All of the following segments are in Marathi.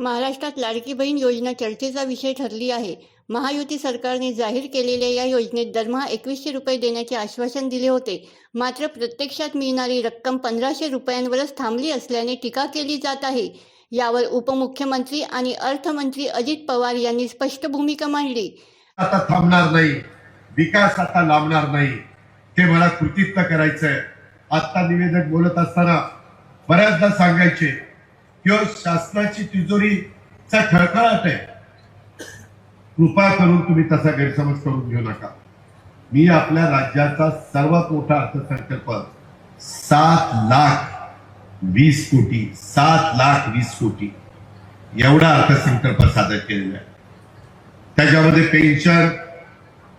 महाराष्ट्रात लाडकी बहीण योजना चर्चेचा विषय ठरली आहे. महायुती सरकारने जाहीर केलेल्या या योजनेत दरमहा एकवीसशे रुपये देण्याचे आश्वासन दिले होते. मात्र प्रत्यक्षात मिळणारी रक्कम पंधराशे रुपयांवरच थांबली असल्याने टीका केली जात आहे. यावर उपमुख्यमंत्री आणि अर्थमंत्री अजित पवार यांनी स्पष्ट भूमिका मांडली. आता थांबणार नाही. विकास आता लांबणार नाही. ते मला कृतित्व करायचंय. आता निवेदक बोलत असताना बऱ्याचदा सांगायचे किंवा शासनाची तिजोरीचा खळखळाट आहे. कृपा करून तुम्ही तसा गैरसमज करून घेऊ नका. मी आपल्या राज्याचा सर्वात मोठा अर्थसंकल्प सात लाख वीस कोटी सात लाख वीस कोटी एवढा अर्थसंकल्प सादर केलेला आहे. त्याच्यामध्ये पेन्शन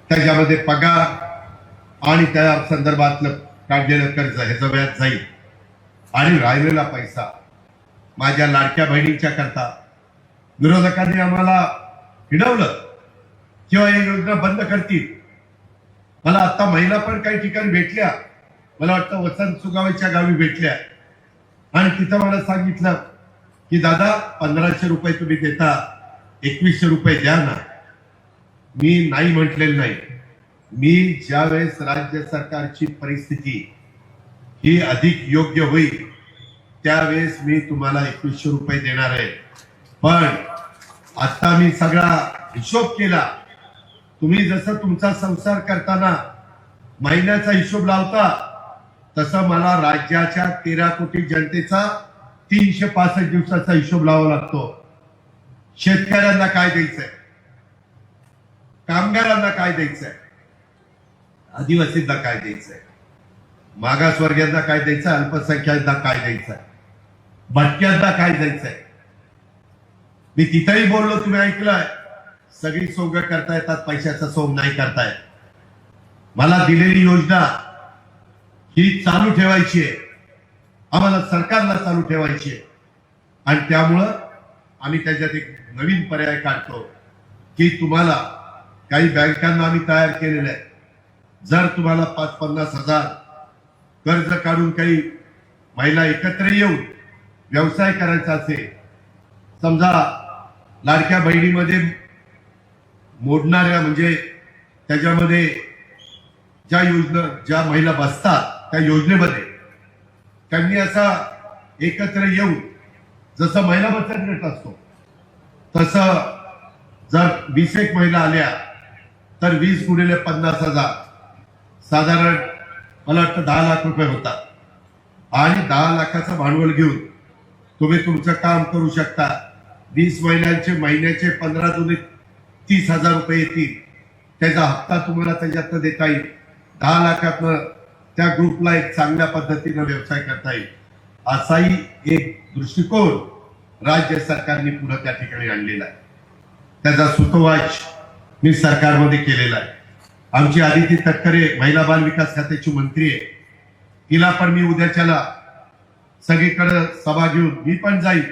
त्याच्यामध्ये पगार आणि त्या संदर्भातलं काढलेलं कर्ज ह्याचं व्याज जाईल. आणि राहिलेला पैसा माझ्या लाडक्या बहिणींच्या करता विरोधकांनी आम्हाला हिडवलं. किंवा ही योजना बंद करतील. मला आता महिला पण काही ठिकाणी भेटल्या. मला वाटतं वसंत सुगावेच्या गावी भेटल्या. आणि तिथं मला सांगितलं की दादा पंधराशे रुपये तुम्ही देता एकवीसशे रुपये द्या ना. मी नाही म्हटलेलं नाही. मी ज्यावेळेस राज्य सरकारची परिस्थिती ही अधिक योग्य होईल त्यावेळेस मी तुम्हाला एकवीसशे रुपये देणार आहे. पण आता मी सगळा हिशोब केला. तुम्ही जसं तुमचा संसार करताना महिन्याचा हिशोब लावता तसं मला राज्याच्या तेरा कोटी जनतेचा तीनशे पासष्ट दिवसाचा हिशोब लावा लागतो. शेतकऱ्यांना काय द्यायचंय? कामगारांना काय द्यायचंय? आदिवासींना काय द्यायचंय? मागासवर्गीयांना काय द्यायचं अल्पसंख्याकांना काय द्यायचं भटक्यांना काय जायचंय? मी तिथेही बोललो तुम्ही ऐकलंय. सगळी सोंग करता येतात पैशाचा सोंग नाही करतायत मला दिलेली योजना ही चालू ठेवायची आहे. आम्हाला सरकारला चालू ठेवायची आहे. आणि त्यामुळं आम्ही त्याच्यात एक नवीन पर्याय काढतो की तुम्हाला काही बँकांना आम्ही तयार केलेलं आहे. जर तुम्हाला पाच पन्नास हजार कर्ज काढून काही महिला एकत्र येऊन व्यवसाय करायचा असेल समजा लाडक्या बहिणीमध्ये मोडणाऱ्या म्हणजे त्याच्यामध्ये ज्या योजना ज्या महिला बसतात त्या योजनेमध्ये त्यांनी असा एकत्र येऊन जसं महिला बचत गट असतो तसं जर वीस एक महिला आल्या तर वीस गुणिले पन्नास हजार. साधारण मला वाटतं दहा लाख रुपये होतात. आणि दहा लाखाचं भांडवल घेऊन तुम्ही तुमचं काम करू शकता. वीस महिन्यांचे महिन्याचे पंधरा जुने तीस हजार रुपये येतील. त्याचा हप्ता तुम्हाला त्याच्यातनं देता येईल. दहा लाखातनं त्या ग्रुपला एक चांगल्या पद्धतीनं व्यवसाय करता येईल. असाही एक दृष्टिकोन राज्य सरकारने पुढे त्या ठिकाणी आणलेला आहे. त्याचा सुतोवाच मी सरकारमध्ये केलेला आहे. आमची आदिती तटकरे महिला बाल विकास खात्याची मंत्री आहे. तिला पण मी उद्याच्याला सगळीकडे सभा घेऊन मी पण जाईल